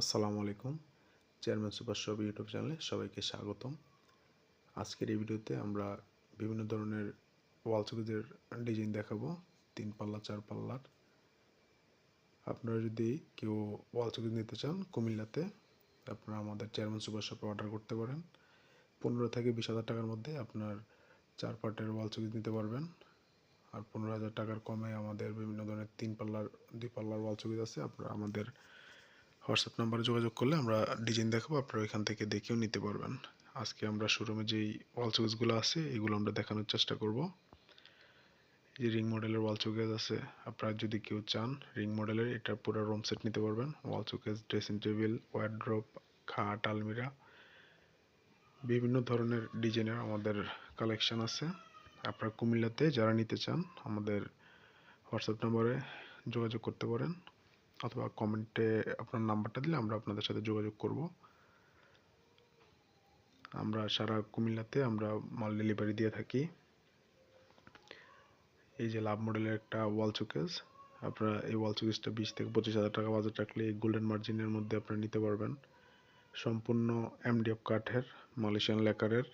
আসসালামু আলাইকুম। Chairman super shop YouTube চ্যানেলে সবাইকে স্বাগতম। আজকের এই ভিডিওতে আমরা বিভিন্ন ধরনের ওয়াল সুকেজের ডিজাইন দেখাবো, তিন পাল্লা, চার পাল্লার। আপনারা যদি কেউ ওয়াল সুকেজ নিতে চান কুমিল্লাতে, আপনারা আমাদের চেয়ারম্যান সুপার শপে অর্ডার করতে পারেন। পনেরো থেকে বিশ হাজার টাকার মধ্যে আপনার চার পার্টের ওয়াল সুকেজ নিতে পারবেন। আর পনেরো হাজার টাকার কমে আমাদের বিভিন্ন ধরনের তিন পাল্লার, দুই পাল্লার ওয়াল সুকেজ আছে। আপনারা আমাদের হোয়াটসঅ্যাপ নাম্বারে যোগাযোগ করলে আমরা ডিজাইন দেখাবো, আপনারা ওইখান থেকে দেখেও নিতে পারবেন। আজকে আমরা শোরুমে যেই ওয়াল চৌকেজগুলো আছে, এগুলো আমরা দেখানোর চেষ্টা করব। যে রিং মডেলের ওয়াল চৌকেজ আছে, আপনারা যদি কেউ চান রিং মডেলের এটা পুরো রুম সেট নিতে পারবেন। ওয়াল চৌকেজ ড্রেসিং টেবিল ওয়ার্ড্রপ খাট, আলমিরা, বিভিন্ন ধরনের ডিজাইনের আমাদের কালেকশন আছে। আপনারা কুমিল্লাতে যারা নিতে চান, আমাদের হোয়াটসঅ্যাপ নাম্বারে যোগাযোগ করতে পারেন। অথবা কমেন্টে আপনার নাম্বারটা দিলে আমরা আপনাদের সাথে যোগাযোগ করব। আমরা সারা কুমিল্লাতে আমরা মাল ডেলিভারি দিয়ে থাকি। এই যে লাভ মডেলের একটা ওয়াল চুকেস আপনারা এই ওয়াল চুকেসটা বিশ থেকে পঁচিশ হাজার টাকা বাজার রাখলে এই গোল্ডেন মার্জিনের মধ্যে আপনারা নিতে পারবেন। সম্পূর্ণ এমডিএফ কাঠের মালয়েশিয়ান লেকারের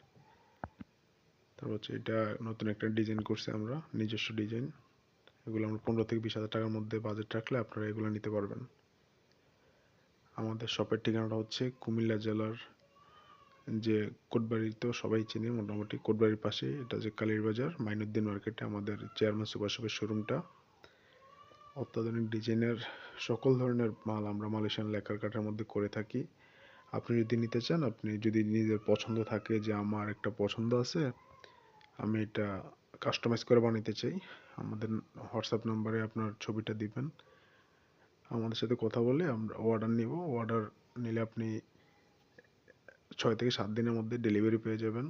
তারপর হচ্ছে এটা নতুন একটা ডিজাইন করছি আমরা, নিজস্ব ডিজাইন এগুলো আমরা পনেরো থেকে বিশ হাজার টাকার মধ্যে বাজেট রাখলে আপনারা এগুলো নিতে পারবেন। আমাদের শপের ঠিকানাটা হচ্ছে কুমিল্লা জেলার যে কোটবাড়ি তো সবাই চিনি মোটামুটি। কোটবাড়ির পাশে এটা যে কালীর বাজার, মাইনুদ্দিন মার্কেটে আমাদের চেয়ারম্যান সুপার শপের শোরুমটা অত্যাধুনিক ডিজাইনের সকল ধরনের মাল আমরা মালয়েশিয়ান লেকার কাটার মধ্যে করে থাকি। আপনি যদি নিতে চান, আপনি যদি নিজের পছন্দ থাকে যে আমার একটা পছন্দ আছে, আমি এটা কাস্টমাইজ করে বানাইতে চাই। আমাদের হোয়াটসঅ্যাপ নাম্বারে আপনার ছবিটা দিবেন। আমাদের সাথে কথা বলে আমরা অর্ডার নিব। অর্ডার নিলে আপনি ছয় থেকে সাত দিনের মধ্যে ডেলিভারি পেয়ে যাবেন।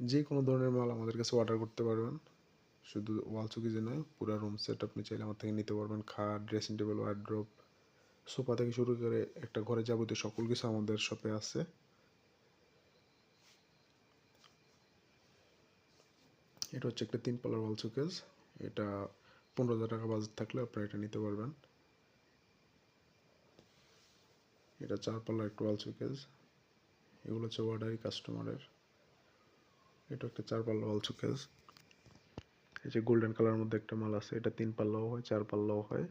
যে কোনো ধরনের মাল আমাদের কাছে অর্ডার করতে পারবেন। শুধু ওয়াল চুকিজে নয়, পুরো রুম সেট আপনি চাইলে আমার থেকে নিতে পারবেন। খাট ড্রেসিং টেবিল ওয়ার্ড্রোপ সোফা থেকে শুরু করে একটা ঘরে যাবতীয় সকল কিছু আমাদের শপে আছে। এটা হচ্ছে একটা তিন পাল্লার ওয়াল শোকেস এটা পনেরো হাজার টাকা বাজেট থাকলে আপনারা এটা নিতে পারবেন। এটা চার পাল্লার একটা ওয়াল শোকেস এগুলো হচ্ছে অর্ডারি কাস্টমারের এটা একটা চার পাল্লা ওয়াল শোকেস এই যে গোল্ডেন কালারের মধ্যে একটা মাল আছে, এটা তিন পাল্লাও হয়, চার পাল্লাও হয়।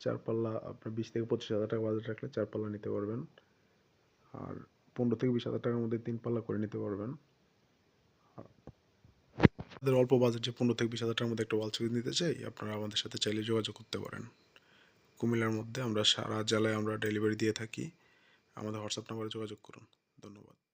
চার পাল্লা আপনার বিশ থেকে পঁচিশ হাজার টাকা বাজেট রাখলে চার পাল্লা নিতে পারবেন। আর পনেরো থেকে বিশ হাজার টাকার মধ্যে তিন পাল্লা করে নিতে পারবেন। আপনাদের অল্প বাজেট যে পনেরো থেকে বিশ হাজার টাকার মধ্যে একটা ওয়াল ছবি নিতে চাই, আপনারা আমাদের সাথে চাইলে যোগাযোগ করতে পারেন। কুমিল্লার মধ্যে আমরা সারা জেলায় আমরা ডেলিভারি দিয়ে থাকি। আমাদের হোয়াটসঅ্যাপ নাম্বারে যোগাযোগ করুন। ধন্যবাদ।